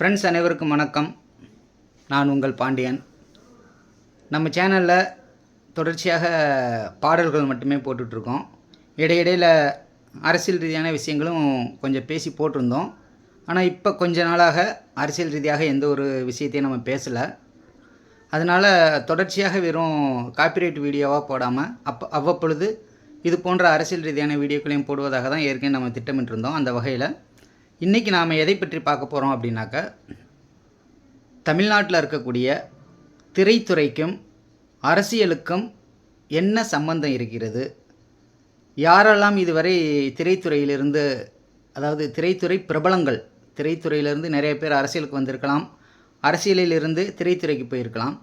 Friends அனைவருக்கும் வணக்கம். நான் உங்கள் பாண்டியன். நம்ம சேனலில் தொடர்ச்சியாக பாடல்கள் மட்டுமே போட்டுட்ருக்கோம். இடையிடையில் அரசியல் ரீதியான விஷயங்களும் கொஞ்சம் பேசி போட்டிருந்தோம். ஆனால் இப்போ கொஞ்ச நாளாக அரசியல் ரீதியாக எந்த ஒரு விஷயத்தையும் நம்ம பேசலை. அதனால் தொடர்ச்சியாக வெறும் காப்பிரைட் வீடியோவாக போடாமல் அப்போ அவ்வப்பொழுது இது போன்ற அரசியல் ரீதியான வீடியோக்களையும் போடுவதாக தான் ஏற்கனவே நம்ம திட்டமிட்டிருந்தோம் அந்த வகையில். இன்றைக்கி நாம் எதை பற்றி பார்க்க போகிறோம் அப்படின்னாக்க தமிழ்நாட்டில் இருக்கக்கூடிய திரைத்துறைக்கும் அரசியலுக்கும் என்ன சம்பந்தம் இருக்கிறது? யாரெல்லாம் இதுவரை திரைத்துறையிலிருந்து அதாவது திரைத்துறை பிரபலங்கள் திரைத்துறையிலிருந்து நிறைய பேர் அரசியலுக்கு வந்திருக்கலாம் அரசியலிலிருந்து திரைத்துறைக்கு போயிருக்கலாம்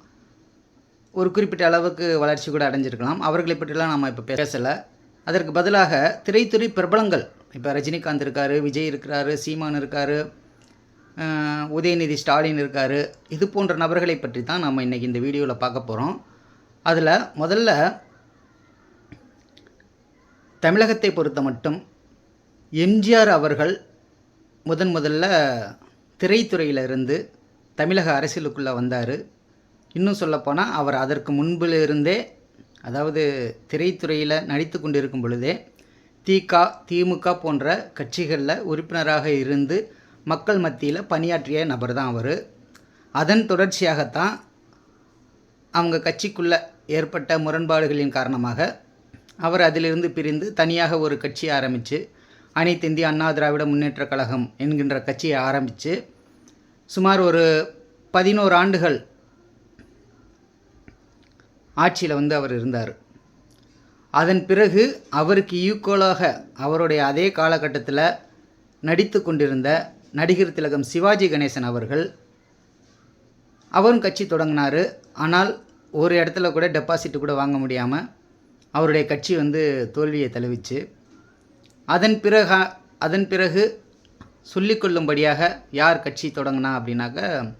ஒரு குறிப்பிட்ட அளவுக்கு வளர்ச்சி கூட அடைஞ்சிருக்கலாம். அவர்களை பற்றிலாம் நம்ம இப்போ பேசலை. அதற்கு பதிலாக திரைத்துறை பிரபலங்கள் இப்போ ரஜினிகாந்த் இருக்கார் விஜய் இருக்கிறாரு சீமான் இருக்கார் உதயநிதி ஸ்டாலின் இருக்கார். இது போன்ற நபர்களை பற்றி தான் நம்ம இன்றைக்கி இந்த வீடியோவில் பார்க்க போகிறோம் அதில் முதல்ல தமிழகத்தை பொறுத்த மட்டும் எம்ஜிஆர் அவர்கள் முதன் முதல்ல திரைத்துறையிலிருந்து தமிழக அரசியலுக்குள்ளே வந்தார். இன்னும் சொல்லப்போனால் அவர் அதற்கு முன்பிலிருந்தே அதாவது திரைத்துறையில் நடித்து கொண்டிருக்கும் பொழுதே திக திமுக போன்ற கட்சிகளில் உறுப்பினராக இருந்து மக்கள் மத்தியில் பணியாற்றிய நபர் தான் அவர். அதன் தொடர்ச்சியாகத்தான் அவங்க கட்சிக்குள்ளே ஏற்பட்ட முரண்பாடுகளின் காரணமாக அவர் அதிலிருந்து பிரிந்து தனியாக ஒரு கட்சி ஆரம்பித்து அனைத்து இந்திய அண்ணா திராவிட முன்னேற்றக் கழகம் என்கின்ற கட்சியை ஆரம்பித்து சுமார் ஒரு பதினோரு ஆண்டுகள் ஆட்சியில் வந்து அவர் இருந்தார். அதன் பிறகு அவருக்கு ஈக்குவலாக அவருடைய அதே காலகட்டத்தில் நடித்து கொண்டிருந்த நடிகர் திலகம் சிவாஜி கணேசன் அவர்கள் அவரும் கட்சி தொடங்கினார். ஆனால் ஒரு இடத்துல கூட டெபாசிட் கூட வாங்க முடியாமல் அவருடைய கட்சி வந்து தோல்வியை தழுவிச்சு. அதன் பிறகு அதன் பிறகு சொல்லிக்கொள்ளும்படியாக யார் கட்சி தொடங்கினா அப்படின்னாக்க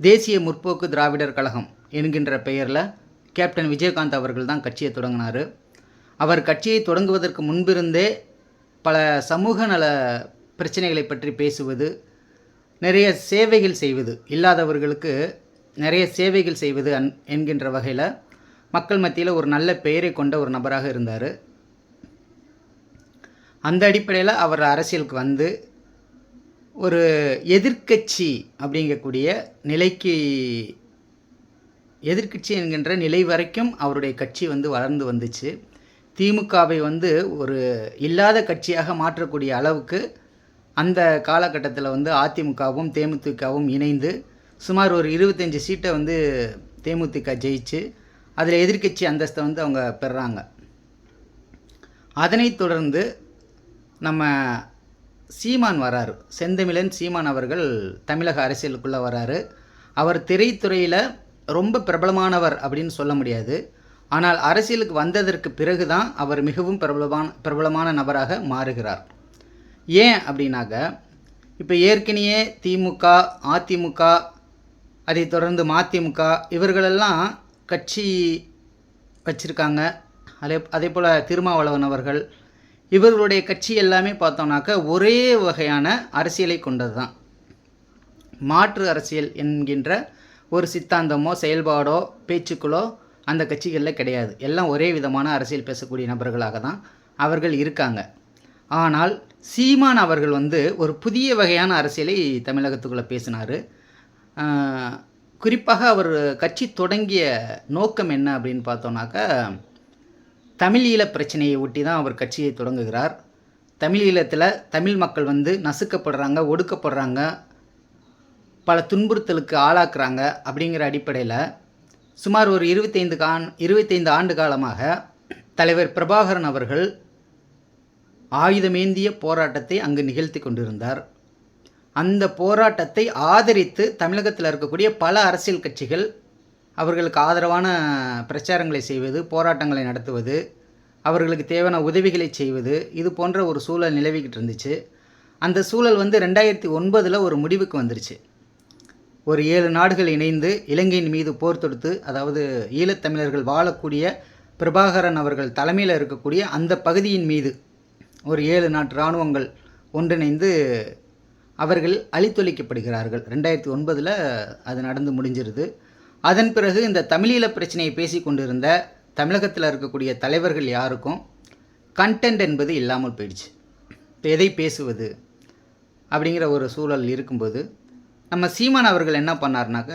தேசிய முற்போக்கு திராவிடர் கழகம் என்கின்ற பெயரில் கேப்டன் விஜயகாந்த் அவர்கள் தான் கட்சியை தொடங்கினார். அவர் கட்சியை தொடங்குவதற்கு முன்பிருந்தே பல சமூக நல பிரச்சனைகளை பற்றி பேசுவது நிறைய சேவைகள் செய்வது இல்லாதவர்களுக்கு நிறைய சேவைகள் செய்வது அன் என்கின்ற வகையில் மக்கள் மத்தியில் ஒரு நல்ல பெயரை கொண்ட ஒரு நபராக இருந்தார். அந்த அடிப்படையில் அவர் அரசியலுக்கு வந்து ஒரு எதிர்க்கட்சி அப்படிங்கக்கூடிய நிலைக்கு எதிர்க்கட்சி என்கின்ற நிலை வரைக்கும் அவருடைய கட்சி வந்து வளர்ந்து வந்துச்சு. திமுகவை வந்து ஒரு இல்லாத கட்சியாக மாற்றக்கூடிய அளவுக்கு அந்த காலகட்டத்தில் வந்து அதிமுகவும் தேமுதிகவும் இணைந்து சுமார் ஒரு இருபத்தஞ்சி சீட்டை வந்து தேமுதிக ஜெயிச்சு அதில் எதிர்க்கட்சி அந்தஸ்தை வந்து அவங்க பெறாங்க. அதனைத் தொடர்ந்து நம்ம சீமான் வராரு. செந்தமிழன் சீமான் அவர்கள் தமிழக அரசியலுக்குள்ளே வராரு. அவர் திரைத்துறையில் ரொம்ப பிரபலமானவர் அப்படின்னு சொல்ல முடியாது. ஆனால் அரசியலுக்கு வந்ததற்கு பிறகு தான் அவர் மிகவும் பிரபலமான பிரபலமான நபராக மாறுகிறார். ஏன் அப்படின்னாக்க இப்போ ஏற்கனவே திமுக அதிமுக அதை தொடர்ந்து மதிமுக இவர்களெல்லாம் கட்சி வச்சுருக்காங்க. அதே அதே போல் திருமாவளவன் அவர்கள் இவர்களுடைய கட்சி எல்லாமே பார்த்தோம்னாக்க ஒரே வகையான அரசியலை கொண்டது தான் மாற்று அரசியல் என்கின்ற ஒரு சித்தாந்தமோ செயல்பாடோ பேச்சுக்களோ அந்த கட்சிகளில் கிடையாது. எல்லாம் ஒரே விதமான அரசியல் பேசக்கூடிய நபர்களாக தான் அவர்கள் இருக்காங்க. ஆனால் சீமான் அவர்கள் வந்து ஒரு புதிய வகையான அரசியலை தமிழகத்துக்குள்ளே பேசினார். குறிப்பாக அவர் கட்சி தொடங்கிய நோக்கம் என்ன அப்படின்னு பார்த்தோன்னாக்கா தமிழீழ பிரச்சனையை ஒட்டி தான் அவர் கட்சியை தொடங்குகிறார். தமிழீழத்தில் தமிழ் மக்கள் வந்து நசுக்கப்படுறாங்க ஒடுக்கப்படுறாங்க. பல துன்புறுத்தலுக்கு ஆளாக்குறாங்க அப்படிங்கிற அடிப்படையில் சுமார் ஒரு இருபத்தைந்து கான் இருபத்தைந்து ஆண்டு காலமாக தலைவர் பிரபாகரன் அவர்கள் ஆயுதமேந்திய போராட்டத்தை அங்கு நிகழ்த்தி கொண்டிருந்தார். அந்த போராட்டத்தை ஆதரித்து தமிழகத்தில் இருக்கக்கூடிய பல அரசியல் கட்சிகள் அவர்களுக்கு ஆதரவான பிரச்சாரங்களை செய்வது போராட்டங்களை நடத்துவது அவர்களுக்கு தேவையான உதவிகளை செய்வது இது போன்ற ஒரு சூழல் நிலவிக்கிட்டு இருந்துச்சு. அந்த சூழல் வந்து ரெண்டாயிரத்தி ஒன்பதில் ஒரு முடிவுக்கு வந்துருச்சு. ஒரு ஏழு நாடுகள் இணைந்து இலங்கையின் மீது போர் தொடுத்து அதாவது ஈழத்தமிழர்கள் வாழக்கூடிய பிரபாகரன் அவர்கள் தலைமையில் இருக்கக்கூடிய அந்த பகுதியின் மீது ஒரு ஏழு நாட்டு இராணுவங்கள் ஒன்றிணைந்து அவர்கள் அழித்தொழிக்கப்படுகிறார்கள். ரெண்டாயிரத்தி ஒன்பதில் அது நடந்து முடிஞ்சிருது. அதன் பிறகு இந்த தமிழீழ பிரச்சனையை பேசி கொண்டிருந்த தமிழகத்தில் இருக்கக்கூடிய தலைவர்கள் யாருக்கும் கண்டென்ட் என்பது இல்லாமல் போயிடுச்சு. இப்போ எதை பேசுவது அப்படிங்கிற ஒரு சூழல் இருக்கும்போது நம்ம சீமான் அவர்கள் என்ன பண்ணார்னாக்க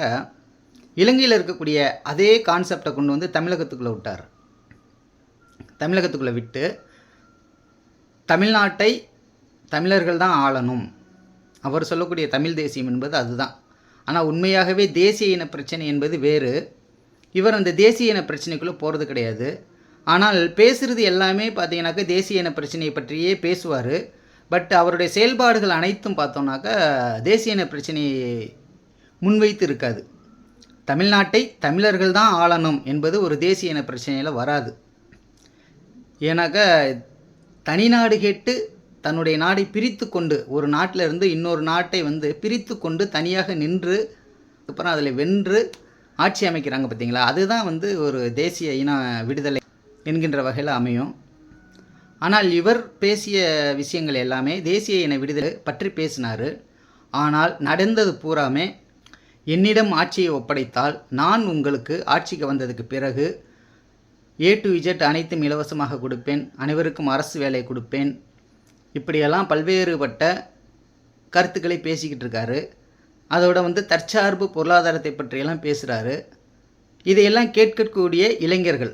இலங்கையில் இருக்கக்கூடிய அதே கான்செப்டை கொண்டு வந்து தமிழகத்துக்குள்ளே விட்டார். தமிழகத்துக்குள்ளே விட்டு தமிழ்நாட்டை தமிழர்கள் தான் ஆளணும். அவர் சொல்லக்கூடிய தமிழ் தேசியம் என்பது அதுதான். ஆனால் உண்மையாகவே தேசிய இன பிரச்சனை என்பது வேறு. இவர் அந்த தேசிய இன பிரச்சனைக்குள்ளே போகிறது கிடையாது. ஆனால் பேசுகிறது எல்லாமே பார்த்தீங்கன்னாக்க தேசிய இன பிரச்சனையை பற்றியே பேசுவார். பட் அவருடைய செயல்பாடுகள் அனைத்தும் பார்த்தோம்னாக்கா தேசிய இன பிரச்சனையை முன்வைத்து இருக்காது. தமிழ்நாட்டை தமிழர்கள் தான் ஆளணும் என்பது ஒரு தேசிய இன பிரச்சனையில் வராது. ஏன்னாக்கா தனிநாடு கேட்டு தன்னுடைய நாடை பிரித்து கொண்டு ஒரு நாட்டில் இருந்து இன்னொரு நாட்டை வந்து பிரித்து கொண்டு தனியாக நின்று அப்புறம் அதில் வென்று ஆட்சி அமைக்கிறாங்க பார்த்தீங்களா அதுதான் வந்து ஒரு தேசிய இன விடுதலை என்கின்ற வகையில் அமையும். ஆனால் இவர் பேசிய விஷயங்கள் எல்லாமே தேசிய இன விடுதலை பற்றி பேசினார். ஆனால் நடந்தது பூராமே என்னிடம் ஆட்சியை ஒப்படைத்தால் நான் உங்களுக்கு ஆட்சிக்கு வந்ததுக்கு பிறகு ஏ டு இஜெட் அனைத்தும் இலவசமாக கொடுப்பேன் அனைவருக்கும் அரசு வேலை கொடுப்பேன். இப்படியெல்லாம் பல்வேறுபட்ட கருத்துக்களை பேசிக்கிட்டு இருக்காரு. அதோட வந்து தற்சார்பு பொருளாதாரத்தை பற்றியெல்லாம் பேசுகிறாரு இதையெல்லாம் கேட்கக்கூடிய இளைஞர்கள்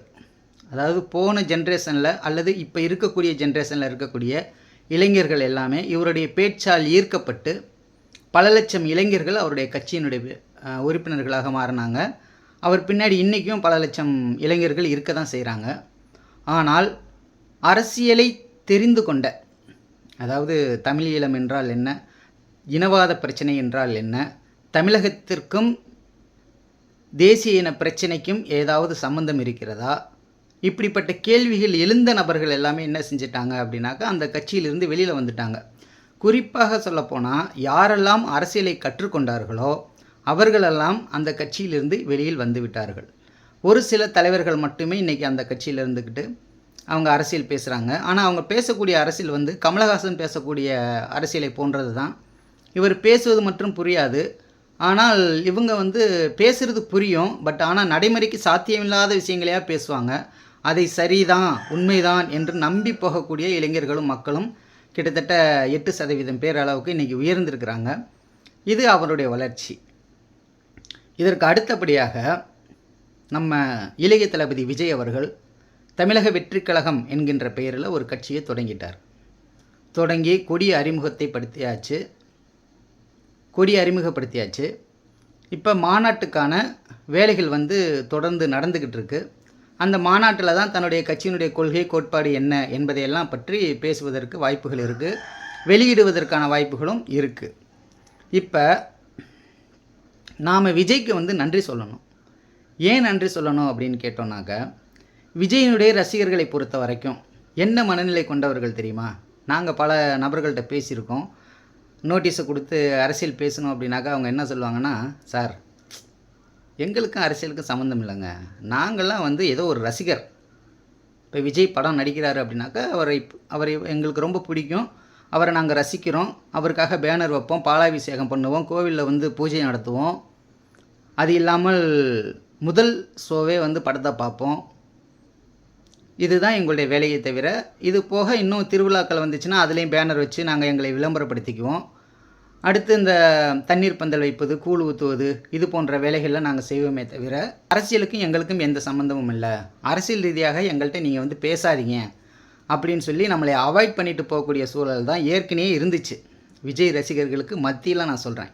அதாவது போன ஜென்ரேஷனில் அல்லது இப்போ இருக்கக்கூடிய ஜென்ரேஷனில் இருக்கக்கூடிய இளைஞர்கள் எல்லாமே இவருடைய பேச்சால் ஈர்க்கப்பட்டு பல லட்சம் இளைஞர்கள் அவருடைய கட்சியினுடைய உறுப்பினர்களாக மாறினாங்க. அவர் பின்னாடி இன்றைக்கும் பல லட்சம் இளைஞர்கள் இருக்க தான் செய்கிறாங்க ஆனால் அரசியலை தெரிந்து கொண்ட அதாவது தமிழீழம் என்றால் என்ன இனவாத பிரச்சனை என்றால் என்ன தமிழகத்திற்கும் தேசிய இன பிரச்சனைக்கும் ஏதாவது சம்பந்தம் இருக்கிறதா இப்படிப்பட்ட கேள்விகள் எழுந்த நபர்கள் எல்லாமே என்ன செஞ்சிட்டாங்க அப்படின்னாக்கா அந்த கட்சியிலிருந்து வெளியில் வந்துட்டாங்க. குறிப்பாக சொல்லப்போனால் யாரெல்லாம் அரசியலை கற்றுக்கொண்டார்களோ அவர்களெல்லாம் அந்த கட்சியிலிருந்து வெளியில் வந்து விட்டார்கள். ஒரு சில தலைவர்கள் மட்டுமே இன்றைக்கி அந்த கட்சியில் இருந்துக்கிட்டு அவங்க அரசியல் பேசுகிறாங்க ஆனால் அவங்க பேசக்கூடிய அரசியல் வந்து கமலஹாசன் பேசக்கூடிய அரசியலை போன்றது தான் இவர் பேசுவது மட்டும் புரியாது. ஆனால் இவங்க வந்து பேசுகிறது புரியும். பட் ஆனால் நடைமுறைக்கு சாத்தியமில்லாத விஷயங்களையா பேசுவாங்க. அதை சரிதான் உண்மைதான் என்று நம்பி போகக்கூடிய இளைஞர்களும் மக்களும் கிட்டத்தட்ட எட்டு சதவீதம் பேர் அளவுக்கு இன்றைக்கி உயர்ந்திருக்கிறாங்க. இது அவருடைய வளர்ச்சி. இதற்கு அடுத்தபடியாக நம்ம இளைய தளபதி விஜய் அவர்கள் தமிழக வெற்றிக் கழகம் என்கின்ற பெயரில் ஒரு கட்சியை தொடங்கிட்டார். தொடங்கி கொடி அறிமுகத்தை படுத்தியாச்சு. கொடி அறிமுகப்படுத்தியாச்சு. இப்போ மாநாட்டுக்கான வேலைகள் வந்து தொடர்ந்து நடந்துக்கிட்டு இருக்குது அந்த மாநாட்டில் தான் தன்னுடைய கட்சியினுடைய கொள்கை கோட்பாடு என்ன என்பதையெல்லாம் பற்றி பேசுவதற்கு வாய்ப்புகள் இருக்குது வெளியிடுவதற்கான வாய்ப்புகளும் இருக்குது இப்போ நாம் விஜய்க்கு வந்து நன்றி சொல்லணும். ஏன் நன்றி சொல்லணும் அப்படின்னு கேட்டோம்னாக்க விஜயினுடைய ரசிகர்களை பொறுத்த வரைக்கும் என்ன மனநிலை கொண்டவர்கள் தெரியுமா? நாங்கள் பல நபர்கள்ட்ட பேசியிருக்கோம். நோட்டீஸை கொடுத்து அரசியல் பேசணும் அப்படின்னாக்கா அவங்க என்ன சொல்லுவாங்கன்னா சார் எங்களுக்கும் அரசியலுக்கும் சம்மந்தம் இல்லைங்க. நாங்கள்லாம் வந்து ஏதோ ஒரு ரசிகர். இப்போ விஜய் படம் நடிக்கிறாரு அப்படின்னாக்கா அவரை அவரை எங்களுக்கு ரொம்ப பிடிக்கும். அவரை நாங்கள் ரசிக்கிறோம். அவருக்காக பேனர் வைப்போம் பாலாபிஷேகம் பண்ணுவோம் கோவிலில் வந்து பூஜை நடத்துவோம். அது இல்லாமல் முதல் ஷோவே வந்து படத்தை பார்ப்போம். இதுதான் எங்களுடைய வேலையை தவிர இது போக இன்னும் திருவிழாக்கள் வந்துச்சுன்னா அதுலேயும் பேனர் வச்சு நாங்கள் எங்களை விளம்பரப்படுத்திக்குவோம். அடுத்து இந்த தண்ணீர் பந்தல் வைப்பது கூழ் ஊற்றுவது இது போன்ற வேலைகளில் நாங்கள் செய்வோமே தவிர அரசியலுக்கும் எங்களுக்கும் எந்த சம்மந்தமும் இல்லை. அரசியல் ரீதியாக எங்கள்கிட்ட நீங்கள் வந்து பேசாதீங்க அப்படின்னு சொல்லி நம்மளை அவாய்ட் பண்ணிட்டு போகக்கூடிய சூழல் தான் ஏற்கனவே இருந்துச்சு. விஜய் ரசிகர்களுக்கு மத்தியில் நான் சொல்கிறேன்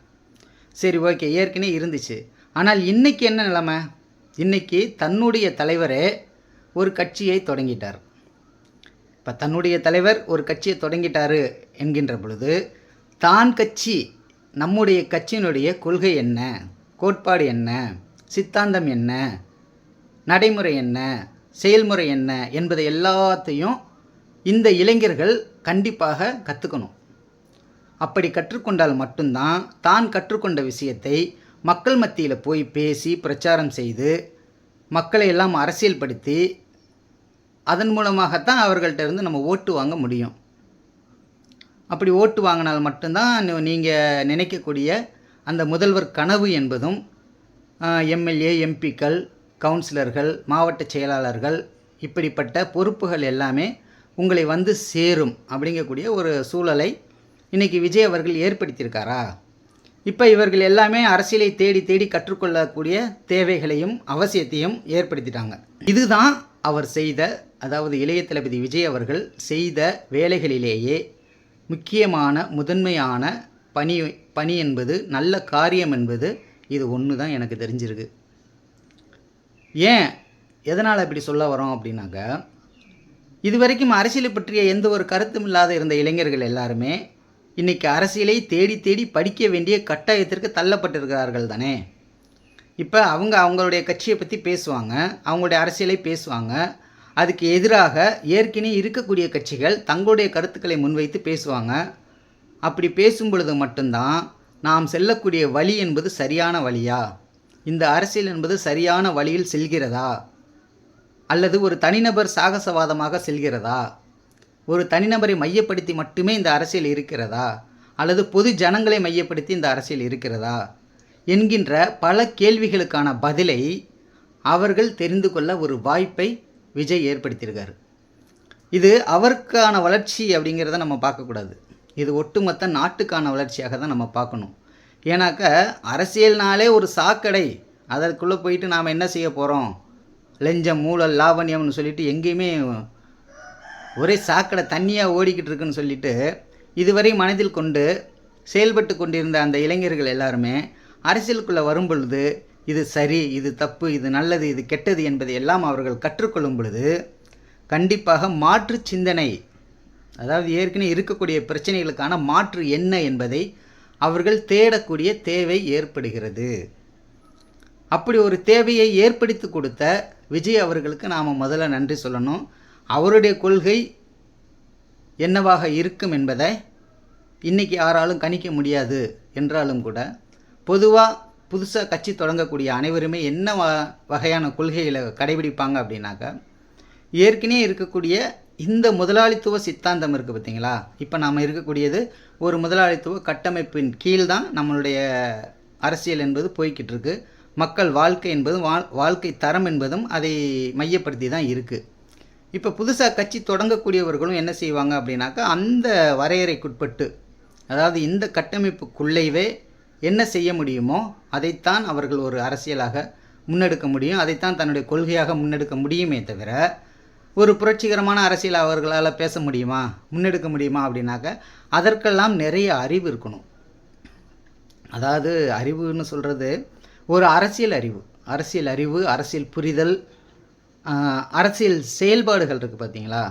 சரி ஓகே ஏற்கனவே இருந்துச்சு. ஆனால் இன்றைக்கி என்ன நிலமை? இன்னைக்கு தன்னுடைய தலைவரே ஒரு கட்சியை தொடங்கிட்டார். இப்போ தன்னுடைய தலைவர் ஒரு கட்சியை தொடங்கிட்டார் என்கின்ற பொழுது தான் கட்சி நம்முடைய கட்சியினுடைய கொள்கை என்ன? கோட்பாடு என்ன? சித்தாந்தம் என்ன? நடைமுறை என்ன? செயல்முறை என்ன? என்பதை எல்லாத்தையும் இந்த இளைஞர்கள் கண்டிப்பாக கற்றுக்கணும் அப்படி கற்றுக்கொண்டால் மட்டும்தான் தான் கற்றுக்கொண்ட விஷயத்தை மக்கள் மத்தியில் போய் பேசி பிரச்சாரம் செய்து மக்களை எல்லாம் அரசியல்படுத்தி அதன் மூலமாகத்தான் அவர்கள்ட்ட இருந்து நம்ம ஓட்டு வாங்க முடியும். அப்படி ஓட்டு வாங்கினால் மட்டும்தான் நீங்கள் நினைக்கக்கூடிய அந்த முதல்வர் கனவு என்பதும் எம்எல்ஏ எம்பிக்கள் கவுன்சிலர்கள் மாவட்ட செயலாளர்கள் இப்படிப்பட்ட பொறுப்புகள் எல்லாமே உங்களை வந்து சேரும் அப்படிங்கக்கூடிய ஒரு சூழலை இன்றைக்கி விஜய் அவர்கள் ஏற்படுத்தியிருக்காரா? இப்போ இவர்கள் எல்லாமே அரசியலை தேடி தேடி கற்றுக்கொள்ளக்கூடிய தேவைகளையும் அவசியத்தையும் ஏற்படுத்திட்டாங்க. இதுதான் அவர் செய்த அதாவது இளைய தளபதி விஜய் அவர்கள் செய்த வேலைகளிலேயே முக்கியமான முதன்மையான பணி பணி என்பது நல்ல காரியம் என்பது இது ஒன்று தான் எனக்கு தெரிஞ்சிருக்கு. ஏன்? எதனால் இப்படி சொல்ல வரோம் அப்படின்னாக்க இதுவரைக்கும் அரசியலை பற்றிய எந்த ஒரு கருத்தும் இல்லாத இருந்த இளைஞர்கள் எல்லாருமே இன்றைக்கி அரசியலை தேடி தேடி படிக்க வேண்டிய கட்டாயத்திற்கு தள்ளப்பட்டிருக்கிறார்கள் தானே. இப்போ அவங்க அவங்களுடைய கட்சியை பற்றி பேசுவாங்க அவங்களுடைய அரசியலை பேசுவாங்க அதுக்கு எதிராக ஏற்கனவே இருக்கக்கூடிய கட்சிகள் தங்களுடைய கருத்துக்களை முன்வைத்து பேசுவாங்க. அப்படி பேசும் பொழுது மட்டும்தான் நாம் செல்லக்கூடிய வழி என்பது சரியான வழியா? இந்த அரசியல் என்பது சரியான வழியில் செல்கிறதா? அல்லது ஒரு தனிநபர் சாகசவாதமாக செல்கிறதா? ஒரு தனிநபரை மையப்படுத்தி மட்டுமே இந்த அரசியல் இருக்கிறதா? அல்லது பொது ஜனங்களை மையப்படுத்தி இந்த அரசியல் இருக்கிறதா? என்கின்ற பல கேள்விகளுக்கான பதிலை அவர்கள் தெரிந்து கொள்ள ஒரு வாய்ப்பை விஜய் ஏற்படுத்தியிருக்காரு. இது அவருக்கான வளர்ச்சி அப்படிங்கிறத நம்ம பார்க்கக்கூடாது. இது ஒட்டுமொத்த நாட்டுக்கான வளர்ச்சியாக தான் நம்ம பார்க்கணும். ஏன்னாக்க அரசியல்னாலே ஒரு சாக்கடை. அதற்குள்ளே போயிட்டு நாம் என்ன செய்ய போகிறோம் லஞ்சம் மூலல் லாவண்யம்னு சொல்லிட்டு எங்கேயுமே ஒரே சாக்கடை தண்ணியாக ஓடிக்கிட்டு இருக்குன்னு சொல்லிட்டு இதுவரை மனதில் கொண்டு செயல்பட்டு கொண்டிருந்த அந்த இளைஞர்கள் எல்லாருமே அரசியலுக்குள்ளே வரும் பொழுது இது சரி இது தப்பு இது நல்லது இது கெட்டது என்பதை எல்லாம் அவர்கள் கற்றுக்கொள்ளும் பொழுது கண்டிப்பாக மாற்று சிந்தனை அதாவது ஏற்கனவே இருக்கக்கூடிய பிரச்சனைகளுக்கான மாற்று என்ன என்பதை அவர்கள் தேடக்கூடிய தேவை ஏற்படுகிறது. அப்படி ஒரு தேவையை ஏற்படுத்தி கொடுத்த விஜய் அவர்களுக்கு நாம் முதல்ல நன்றி சொல்லணும். அவருடைய கொள்கை என்னவாக இருக்கும் என்பதை இன்றைக்கி யாராலும் கணிக்க முடியாது என்றாலும் கூட பொதுவாக புதுசாக கட்சி தொடங்கக்கூடிய அனைவருமே என்ன வ வகையான கொள்கைகளை கடைபிடிப்பாங்க அப்படின்னாக்கா ஏற்கனவே இருக்கக்கூடிய இந்த முதலாளித்துவ சித்தாந்தம் இருக்குது பார்த்தீங்களா? இப்போ நாம் இருக்கக்கூடியது ஒரு முதலாளித்துவ கட்டமைப்பின் கீழ் தான் நம்மளுடைய அரசியல் என்பது போய்கிட்டு இருக்கு மக்கள் வாழ்க்கை என்பதும் வாழ் வாழ்க்கை தரம் என்பதும் அதை மையப்படுத்தி தான் இருக்குது இப்போ புதுசாக கட்சி தொடங்கக்கூடியவர்களும் என்ன செய்வாங்க அப்படின்னாக்கா அந்த வரையறைக்குட்பட்டு அதாவது இந்த கட்டமைப்புக்குள்ளேவே என்ன செய்ய முடியுமோ அதைத்தான் அவர்கள் ஒரு அரசியலாக முன்னெடுக்க முடியும். அதைத்தான் தன்னுடைய கொள்கையாக முன்னெடுக்க முடியுமே தவிர ஒரு புரட்சிகரமான அரசியல் அவர்களால் பேச முடியுமா முன்னெடுக்க முடியுமா அப்படின்னாக்க அதற்கெல்லாம் நிறைய அறிவு இருக்கணும். அதாவது அறிவுன்னு சொல்கிறது ஒரு அரசியல் அறிவு. அரசியல் அறிவு அரசியல் புரிதல் அரசியல் செயல்பாடுகள் இருக்குது பார்த்தீங்களா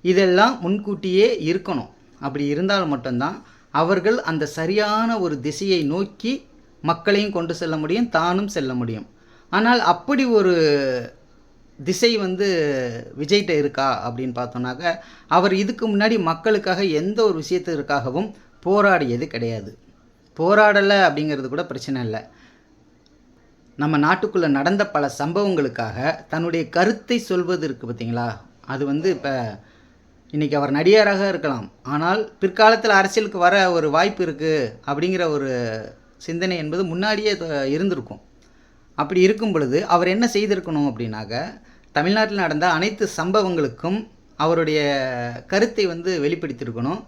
இதெல்லாம் முன்கூட்டியே இருக்கணும். அப்படி இருந்தால் மட்டும்தான் அவர்கள் அந்த சரியான ஒரு திசையை நோக்கி மக்களையும் கொண்டு செல்ல முடியும் தானும் செல்ல முடியும். ஆனால் அப்படி ஒரு திசை வந்து விஜய்கிட்ட இருக்கா அப்படின்னு பார்த்தோன்னாக்க அவர் இதுக்கு முன்னாடி மக்களுக்காக எந்த ஒரு விஷயத்திற்காகவும் போராடியது கிடையாது. போராடலை அப்படிங்கிறது கூட பிரச்சனை இல்லை. நம்ம நாட்டுக்குள்ளே நடந்த பல சம்பவங்களுக்காக தன்னுடைய கருத்தை சொல்வது இருக்குது பார்த்தீங்களா? அது வந்து இப்போ இன்றைக்கி அவர் நடிகராக இருக்கலாம். ஆனால் பிற்காலத்தில் அரசியலுக்கு வர ஒரு வாய்ப்பு இருக்குது அப்படிங்கிற ஒரு சிந்தனை என்பது முன்னாடியே இருந்திருக்கும். அப்படி இருக்கும் பொழுது அவர் என்ன செய்திருக்கணும் அப்படின்னாக்க தமிழ்நாட்டில் நடந்த அனைத்து சம்பவங்களுக்கும் அவருடைய கருத்தை வந்து வெளிப்படுத்தியிருக்கணும்.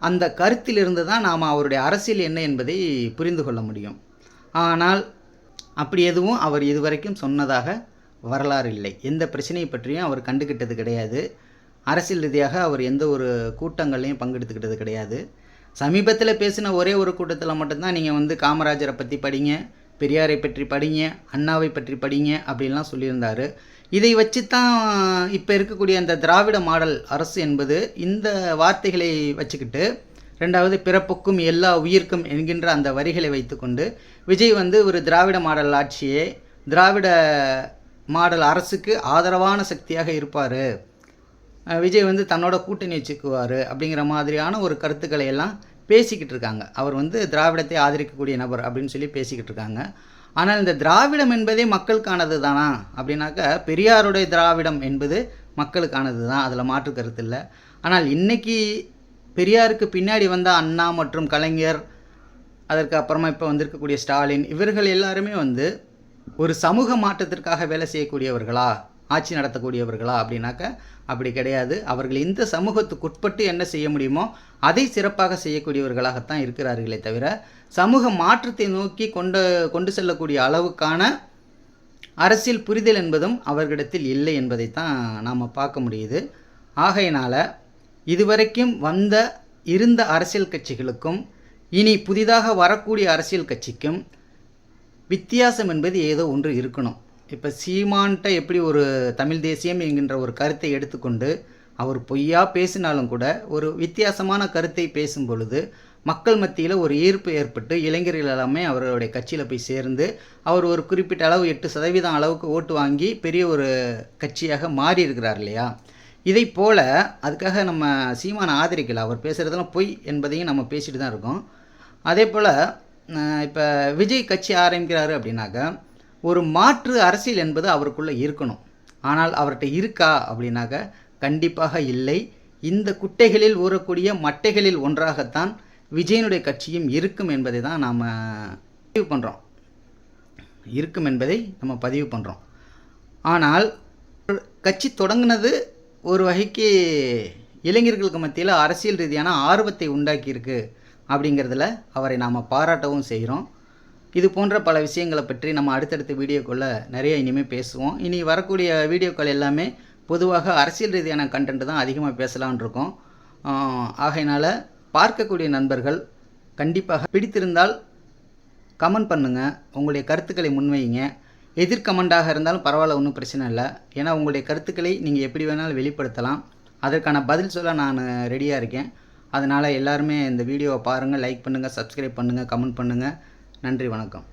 அந்த கருத்திலிருந்து தான் நாம் அவருடைய அரசியல் என்ன என்பதை புரிந்து கொள்ள முடியும். ஆனால் அப்படி எதுவும் அவர் இதுவரைக்கும் சொன்னதாக வரலாறு இல்லை. எந்த பிரச்சனையை பற்றியும் அவர் கண்டுக்கிட்டது கிடையாது. அரசியல் ரீதியாக அவர் எந்த ஒரு கூட்டங்கள்லையும் பங்கெடுத்துக்கிட்டது கிடையாது. சமீபத்தில் பேசின ஒரே ஒரு கூட்டத்தில் மட்டும்தான் நீங்கள் வந்து காமராஜரை பற்றி படிங்க பெரியாரை பற்றி படிங்க அண்ணாவை பற்றி படிங்க அப்படின்லாம் சொல்லியிருந்தார். இதை வச்சு தான் இப்போ இருக்கக்கூடிய அந்த திராவிட மாடல் அரசு என்பது இந்த வார்த்தைகளை வச்சுக்கிட்டு ரெண்டாவது பிறப்புக்கும் எல்லா உயிர்க்கும் என்கின்ற அந்த வரிகளை வைத்துக்கொண்டு விஜய் வந்து ஒரு திராவிட மாடல் ஆட்சியே திராவிட மாடல் அரசுக்கு ஆதரவான சக்தியாக இருப்பார். விஜய் வந்து தன்னோட கூட்டணி வச்சுக்குவார் அப்படிங்கிற மாதிரியான ஒரு கருத்துக்களை எல்லாம் பேசிக்கிட்டு இருக்காங்க. அவர் வந்து திராவிடத்தை ஆதரிக்கக்கூடிய நபர் அப்படின்னு சொல்லி பேசிக்கிட்டு இருக்காங்க. ஆனால் இந்த திராவிடம் என்பதே மக்களுக்கானது தானா? அப்படின்னாக்கா பெரியாருடைய திராவிடம் என்பது மக்களுக்கானது தான். அதில் மாற்று கருத்து இல்லை. ஆனால் இன்றைக்கி பெரியாருக்கு பின்னாடி வந்த அண்ணா மற்றும் கலைஞர் அதற்கு அப்புறமா இப்போ வந்திருக்கக்கூடிய ஸ்டாலின் இவர்கள் எல்லாருமே வந்து ஒரு சமூக மாற்றத்திற்காக வேலை செய்யக்கூடியவர்களா? ஆட்சி நடத்தக்கூடியவர்களா? அப்படின்னாக்க அப்படி கிடையாது. அவர்கள் இந்த சமூகத்துக்கு உட்பட்டு என்ன செய்ய முடியுமோ அதை சிறப்பாக செய்யக்கூடியவர்களாகத்தான் இருக்கிறார்களே தவிர சமூக மாற்றத்தை நோக்கி கொண்டு கொண்டு செல்லக்கூடிய அளவுக்கான அரசியல் புரிதல் என்பதும் அவர்களிடத்தில் இல்லை என்பதைத்தான் நாம் பார்க்க முடியுது. ஆகையினால் இதுவரைக்கும் வந்த இருந்த அரசியல் கட்சிகளுக்கும் இனி புதிதாக வரக்கூடிய அரசியல் கட்சிக்கும் வித்தியாசம் என்பது ஏதோ ஒன்று இருக்கணும். இப்போ சீமான்ட்ட எப்படி ஒரு தமிழ் தேசியம் என்கின்ற ஒரு கருத்தை எடுத்துக்கொண்டு அவர் பொய்யா பேசினாலும் கூட ஒரு வித்தியாசமான கருத்தை பேசும் பொழுது மக்கள் மத்தியில் ஒரு ஈர்ப்பு ஏற்பட்டு இளைஞர்கள் எல்லாமே அவர்களுடைய கட்சியில் போய் சேர்ந்து அவர் ஒரு குறிப்பிட்ட அளவு எட்டு சதவீதம் அளவுக்கு ஓட்டு வாங்கி பெரிய ஒரு கட்சியாக மாறி இருக்கிறார் இல்லையா? இதை போல் அதுக்காக நம்ம சீமானை ஆதரிக்கல. அவர் பேசுகிறதெல்லாம் பொய் என்பதையும் நம்ம பேசிட்டு தான் இருக்கோம். அதே போல் இப்போ விஜய் கட்சி ஆரம்பிக்கிறாரு அப்படின்னாக்கா ஒரு மாற்று அரசியல் என்பது அவருக்குள்ளே இருக்கணும். ஆனால் அவர்கிட்ட இருக்கா அப்படின்னாக்க கண்டிப்பாக இல்லை. இந்த குட்டைகளில் ஊறக்கூடிய மட்டைகளில் ஒன்றாகத்தான் விஜயனுடைய கட்சியும் இருக்கும் என்பதை தான் நாம் பதிவு பண்ணுறோம் இருக்கும் என்பதை நம்ம பதிவு பண்ணுறோம் ஆனால் கட்சி தொடங்கினது ஒரு வகைக்கு இளைஞர்களுக்கு மத்தியில் அரசியல் ரீதியான ஆர்வத்தை உண்டாக்கியிருக்கு அப்படிங்கிறதுல அவரை நாம் பாராட்டவும் செய்கிறோம். இது போன்ற பல விஷயங்களை பற்றி நம்ம அடுத்தடுத்த வீடியோக்குள்ளே நிறைய இனிமேல் பேசுவோம். இனி வரக்கூடிய வீடியோக்கள் எல்லாமே பொதுவாக அரசியல் ரீதியான கண்டென்ட் தான் அதிகமாக பேசலான் இருக்கோம். ஆகையினால் பார்க்கக்கூடிய நண்பர்கள் கண்டிப்பாக பிடித்திருந்தால் கமெண்ட் பண்ணுங்கள் உங்களுடைய கருத்துக்களை முன்வைங்க எதிர்கமெண்டாக இருந்தாலும் பரவாயில்ல ஒன்றும் பிரச்சனை இல்லை. ஏன்னா உங்களுடைய கருத்துக்களை நீங்கள் எப்படி வேணாலும் வெளிப்படுத்தலாம். அதற்கான பதில் சொல்ல நான் ரெடியாக இருக்கேன். அதனால் எல்லாருமே இந்த வீடியோவை பாருங்கள் லைக் பண்ணுங்கள் சப்ஸ்கிரைப் பண்ணுங்கள் கமெண்ட் பண்ணுங்கள் நன்றி வணக்கம்.